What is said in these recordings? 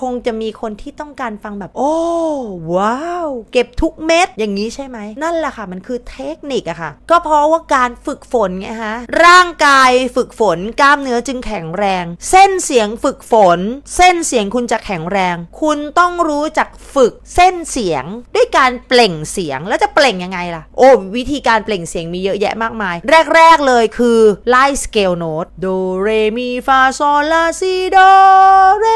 คงจะมีคนที่ต้องการฟังแบบ โอ้ว้าว เก็บทุกเม็ดอย่างนี้ใช่ไหม นั่นแหละค่ะ มันคือเทคนิคอะค่ะ ก็เพราะว่าการฝึกฝนไงฮะ ร่างกายฝึกฝนกล้ามเนื้อจึงแข็งแรง เส้นเสียงฝึกฝน เส้นเสียงคุณจะแข็งแรง คุณต้องรู้จักฝึกเส้นเสียง ด้วยการเปล่งเสียงแล้วจะเปล่งยังไงล่ะ โอ้วิธีการเปล่งเสียงมีเยอะแยะมากมาย แรก ๆเลยคือไล่สเกลโน้ตโดเรมีฟาโซลาซิโดเร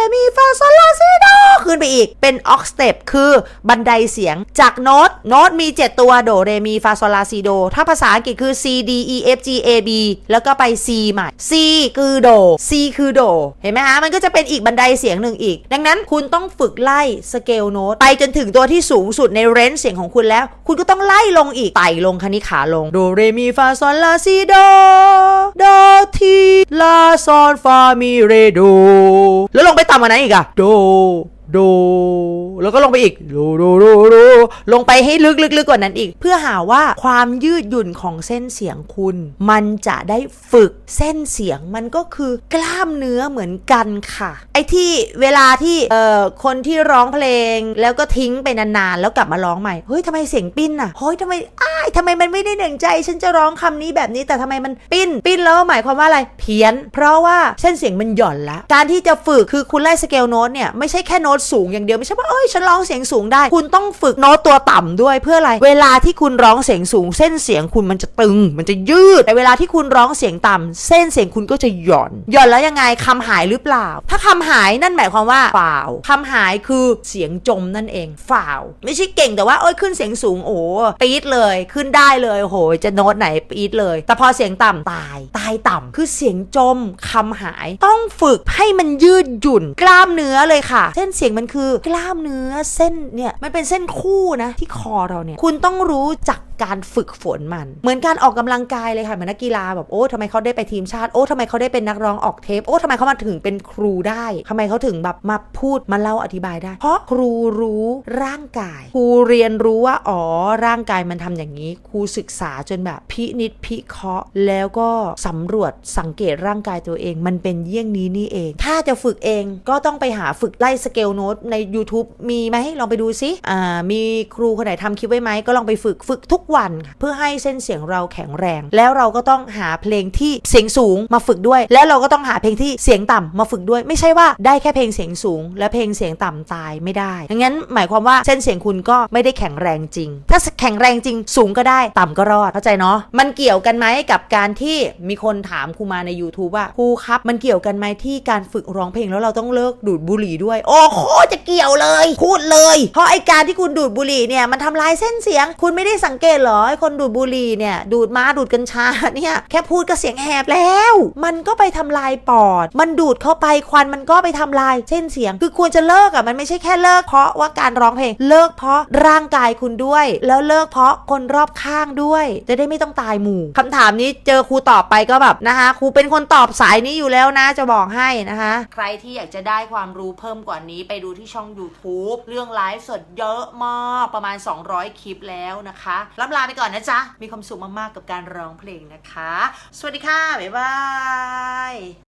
ขึ้นไปอีกเป็นออกสเต็ปคือบันไดเสียงจากโน้ตโน้ตมี 7 ตัวโดเรมีฟาโซลาซิโด ถ้าภาษาอังกฤษคือ C D E F G A B แล้วก็ไป C ใหม่ C คือโด C คือโด เห็นไหมฮะมันก็จะเป็นอีกบันไดเสียงหนึ่งอีก ดังนั้นคุณต้องฝึกไล่สเกลโน้ตไปจนถึงตัวที่สูงสุดในเรนจ์เสียงของคุณแล้ว คุณก็ต้องไล่ลงอีกไต่ลงคันนี้ขาลงโดเรมีฟาโซลาซิโดโดทีลาซอนฟามิเรโดแล้วลงไปต่ำกว่านั้นอีกอะโด ดแล้วก็ลงไปอีกโดโดโดโดลงไปให้ลึกลึกลึกกว่านั้นอีก เพื่อหาว่าความยืดหยุ่นของเส้นเสียงคุณ มันจะได้ฝึกเส้นเสียงมันก็คือกล้ามเนื้อเหมือนกันค่ะ ไอ้ที่เวลาที่เอ่อคนที่ร้องเพลงแล้วก็ทิ้งไปนานๆแล้วกลับมาร้องใหม่เฮ้ยทำไมเสียงปิ้นอะเฮ้ยทำไมอ้ายทำไมมันไม่ได้หนึ่งใจ ฉันจะร้องคำนี้แบบนี้แต่ทำไมมันปิ้น ปิ้นแล้วหมายความว่าอะไรเพี้ยน เพราะว่าเส้นเสียงมันหย่อนละการที่จะฝึกคือคุณไล่สเกลโน้ตเนี่ยไม่ใช่แค่โน้ตสูงอย่างเดียวไม่ใช่ว่าเอ้ยฉันร้องเสียงสูงได้ คุณต้องฝึกโน้ตตัวต่ำด้วยเพื่ออะไร เวลาที่คุณร้องเสียงสูง เส้นเสียงคุณมันจะตึง มันจะยืดแต่เวลาที่คุณร้องเสียงต่ำเส้นเสียงคุณก็จะหย่อน หย่อนแล้วยังไงคำหายหรือเปล่า ถ้าคำหายนั่นหมายความว่าฝ่าวคำหายคือเสียงจมนั่นเองฝ่าว ไม่ใช่เก่งแต่ว่าเอ้ยขึ้นเสียงสูงโอ้ปี๊ดเลยขึ้นได้เลยโอ้โหจะโน้ตไหนปี๊ดเลย แต่พอเสียงต่ำตาย ตายต่ำคือเสียงจมคำหาย ต้องฝึกให้มันยืดหยุ่นกล้ามเนื้อเลยค่ะ เส้นเสียงมันคือกล้ามเนื้อเส้นเนี่ยมันเป็นเส้นคู่นะที่คอเราเนี่ยคุณต้องรู้จัก การฝึกฝนมัน เหมือนการออกกำลังกายเลยค่ะเหมือนนักกีฬาแบบโอ้ทำไมเขาได้ไปทีมชาติโอ้ทำไมเขาได้เป็นนักร้องออกเทปโอ้ทำไมเขามาถึงเป็นครูได้ทำไมเขาถึงแบบมาพูดมาเล่าอธิบายได้ เพราะครูรู้ร่างกาย ครูเรียนรู้ว่าอ๋อร่างกายมันทำอย่างนี้ ครูศึกษาจนแบบพินิจพิเคราะห์ แล้วก็สำรวจสังเกตร่างกายตัวเอง มันเป็นเยี่ยงนี้นี่เอง ถ้าจะฝึกเองก็ต้องไปหาฝึกไล่สเกลโน้ตใน YouTube มีไหมลองไปดูซิอ่ามีครูคนไหนทำคลิปไว้ไหมก็ลองไปฝึกฝึกทุกวันเพื่อให้เส้นเสียงเราแข็งแรง แล้วเราก็ต้องหาเพลงที่เสียงสูงมาฝึกด้วย แล้วเราก็ต้องหาเพลงที่เสียงต่ำมาฝึกด้วย ไม่ใช่ว่าได้แค่เพลงเสียงสูง และเพลงเสียงต่ำตายไม่ได้ดังนั้นหมายความว่าเส้นเสียงคุณก็ไม่ได้แข็งแรงจริง ถ้าแข็งแรงจริงสูงก็ได้ต่ำก็รอดเข้าใจเนาะมันเกี่ยวกันไหมกับการที่มีคนถามครูมาใน YouTube ว่าครูครับมันเกี่ยวกันไหมที่การฝึกร้องเพลงแล้วเราต้องเลิกดูดบุหรี่ด้วย โอ้โคจะเกี่ยวเลยพูดเลย เพราะไอการที่คุณดูดบุหรี่เนี่ยมันทำลายเส้นเสียง คุณไม่ได้สังเกตเหรอไอคนดูดบุหรี่เนี่ย ดูดมาดูดกัญชาเนี่ย แค่พูดก็เสียงแหบแล้ว มันก็ไปทำลายปอด มันดูดเข้าไปควันมันก็ไปทำลายเส้นเสียง คือควรจะเลิกอะมันไม่ใช่แค่เลิกเพราะว่าการร้องเพลง เลิกเพราะร่างกายคุณด้วย แล้วเลิกเพราะคนรอบข้างด้วย จะได้ไม่ต้องตายหมู่คำถามนี้เจอครูตอบไปก็แบบนะคะครูเป็นคนตอบสายนี้อยู่แล้วนะ จะบอกให้นะคะ ใครที่อยากจะได้ความรู้เพิ่มกว่านี้ไปดูที่ช่อง YouTube เรื่องไลฟ์สดเยอะมากประมาณ 200 คลิปแล้วนะคะล่ำลาไปก่อนนะจ๊ะ มีความสุขมาก ๆ กับการร้องเพลงนะคะ สวัสดีค่ะ บ๊ายบาย